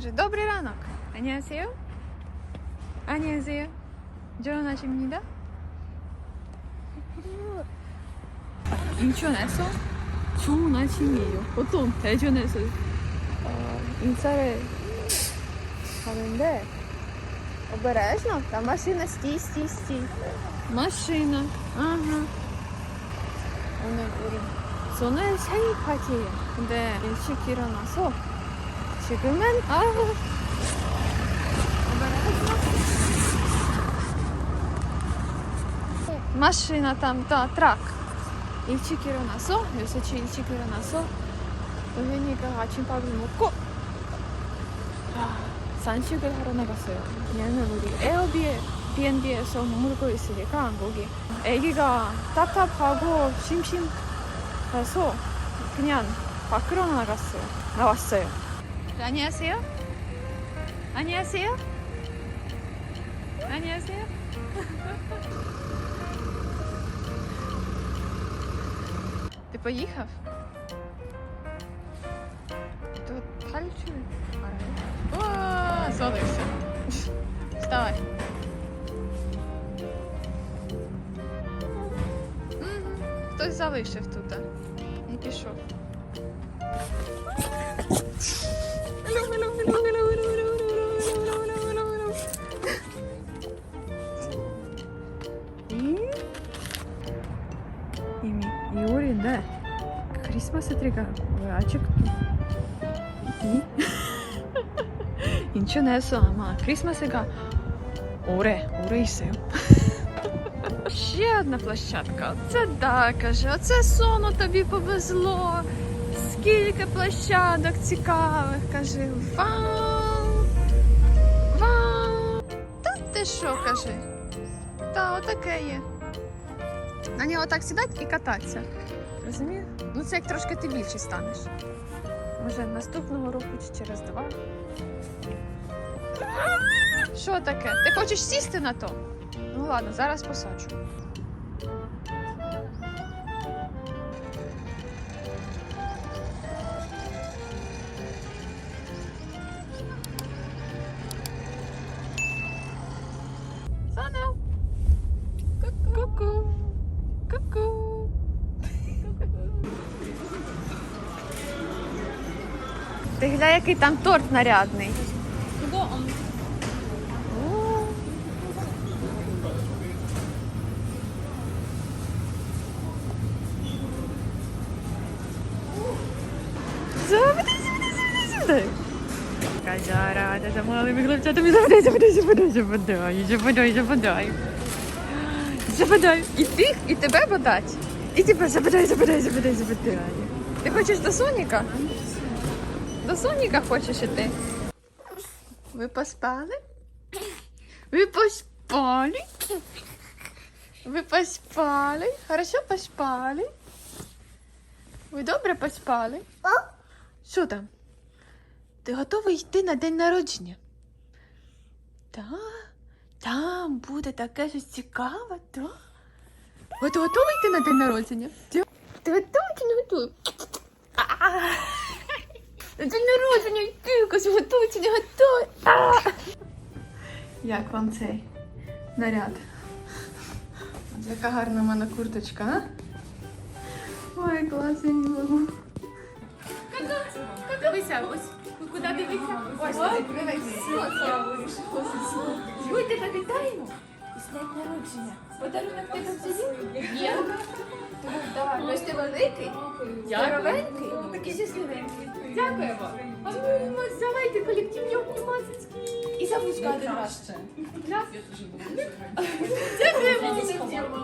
Каже, добрий ранок. 안녕하세요. 안녕하세요. 일어나십니다. 인천에서 좋은 아침이에요. 보통 대전에서 어, 인사를 하는데 Обережно, та машина стій, 오늘 우리 저는 생일 파티예요. 근데 일찍 일어나서 지금은 아우 마시나 там, да, трак. 일찍 일어나서 6시 일찍 일어나서 우연히가 아침밥을 먹고 아, 산책을 하러 나갔어요. 얘는 우리 에어비앤비에서 머물고 있으니까 거기 애기가 답답하고 심심해서 그냥 밖으로 나갔어요. 나왔어요. 안녕하세요. 안녕하세요. 안녕하세요. Ти поїхав? Тут пальчу. О, сонився. Вставай. Мгм. Хтось залишив тут. І пішов. 크리스마스 트리가 왜 아직도 이? 인천에서 아마 크리스마스가 오래 오래 있어요. Ще одна площадка. Це да, каже, оце соно тобі повезло. Скільки площадок цікавих, каже, вау! Вау! Та ти що, каже? Та отаке є. На нього так сідати і кататися. Розумієш? Ну це як трошки ти більше станеш. Може наступного року чи через два. Що таке? Ти хочеш сісти на то? Ну ладно, зараз посаджу. Ти глянь, який там торт нарядний. Казара, за малими хлопчатами заведи, заведи, заведи, заведи, заведи, заведи. Заведай. І тих, і тебе бодать. І тебе заведай, заведай, заведай, заведай. Ти хочеш до Соніка? До Соніка хочеш іти? Ви поспали? Ви поспали? Ви поспали? Хорошо поспали? Ви добре поспали? Що там? Ти готовий йти на день народження? Так, там буде таке щось цікаве, так? Ви готовий йти на день народження? Ти, ти готовий чи не готовий? День народження готовий не готовий? Як вам цей наряд? Яка гарна в мене курточка, а? Ой, клас, я не можу. Дивися, ось куди дивися? Ось дивися. Ой, тебе вітаємо. З днем народження. Подарунок тебе взяли? Є. Тому давай. Ось ти великий, здоровенький, такий щасливенький. Дякуємо. А ми колективні обнімасочки. І забудька один раз. Раз. Дякуємо.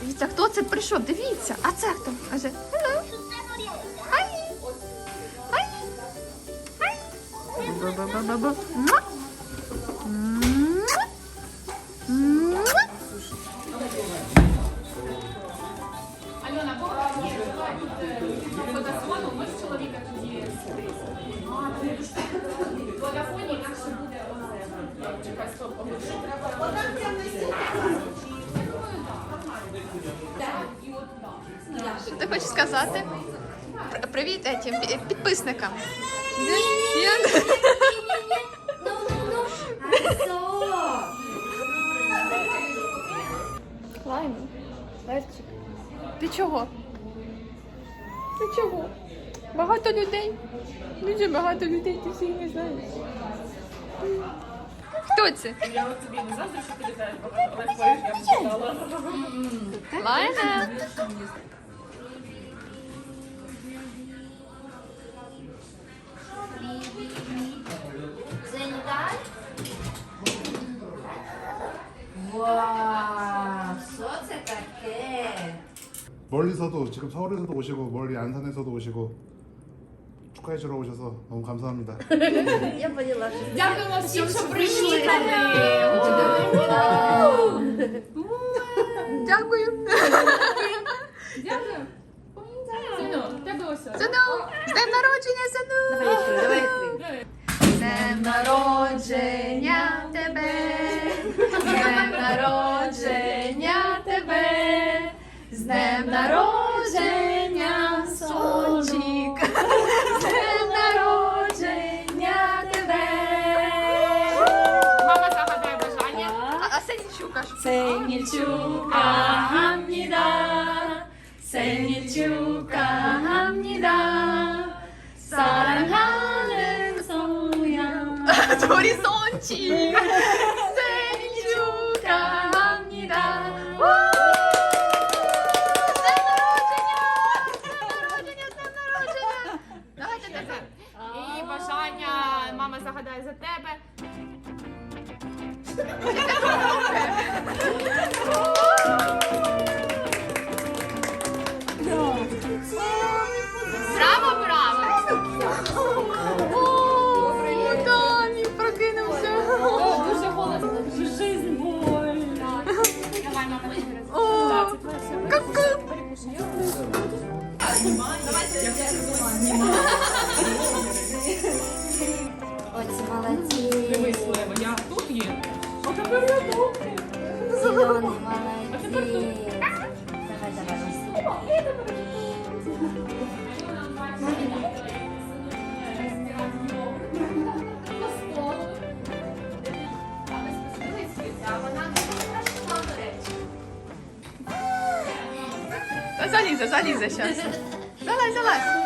Дивіться, хто це прийшов? Дивіться, а це хто? Каже, hello. Hi. Альона, фотофону, ми з чоловіка тоді Водафоні інакше буде оце. Чекай, стоп, оголошення треба. сказати? Привіт етім пі- підписникам? Лайм. Левчик. Ти чого? Ти чого? Багато людей. Дуже багато людей, ти всіх не знаєш. Хто це? Я от тобі не заздрю, що ти літаєш багато, але твоїх я б. Лайна. 멀리서도 지금 서울에서도 오시고 멀리 안산에서도 오시고 축하해주러 오셔서 너무 감사합니다. Я поняла, що Дякуємо всім, що прийшли. Дякую. Дякую. Сину, дякую все. Зану. З днем А, а Сенічука ж. 생일 축하합니다. 생일 축하합니다. 사랑하는 소양. 우리 손치 생일 축하합니다. 우! 생 народження! 생 народження! 생 народження! Давайте тепер. І бажання мама загадає за тебе. О, ку-ку. Оці молодці. Я тут є. А тепер я тут. Зелений молодець. Давай, давай, Залізе, залізе зараз. Залазь, залазь.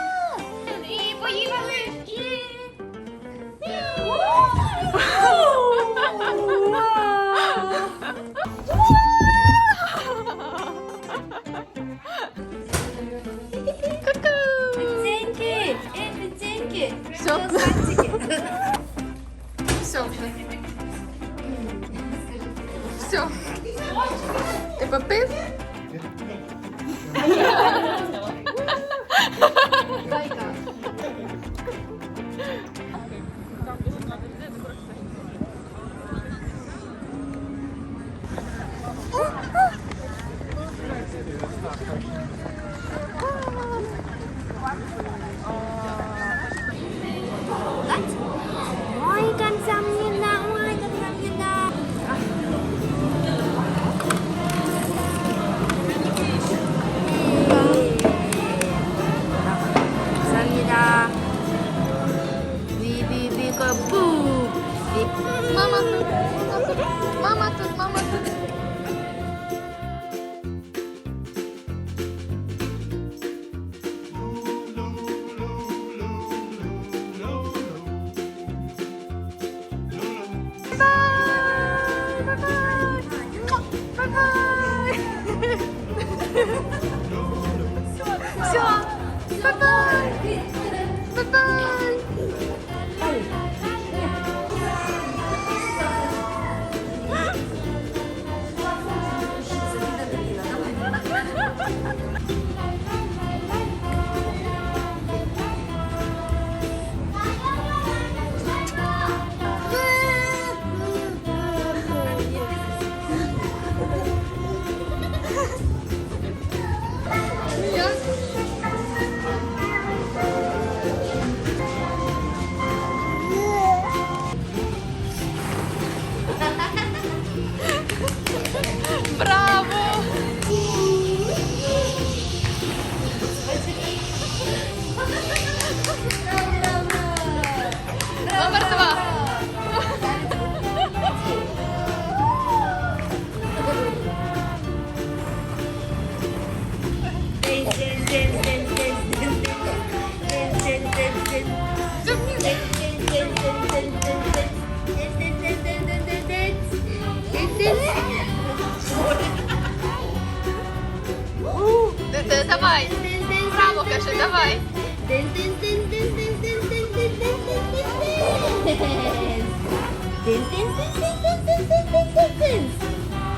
Bye-bye. Bye-bye. Давай, браво, каже, давай.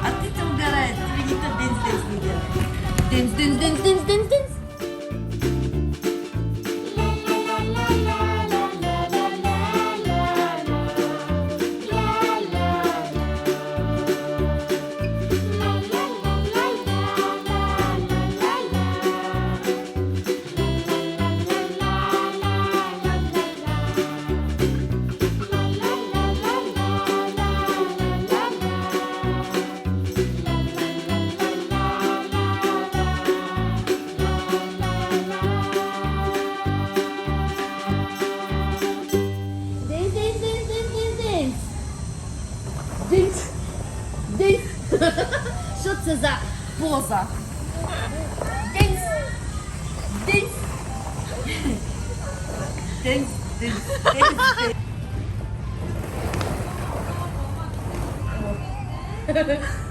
А ты там угораешь, ты не то дынс-дынс не делаешь. Дынс-дынс-дынс-дынс-дынс. Дих. Дих. Що це за поза? Дись. Дись. Десь. Десь. Десь.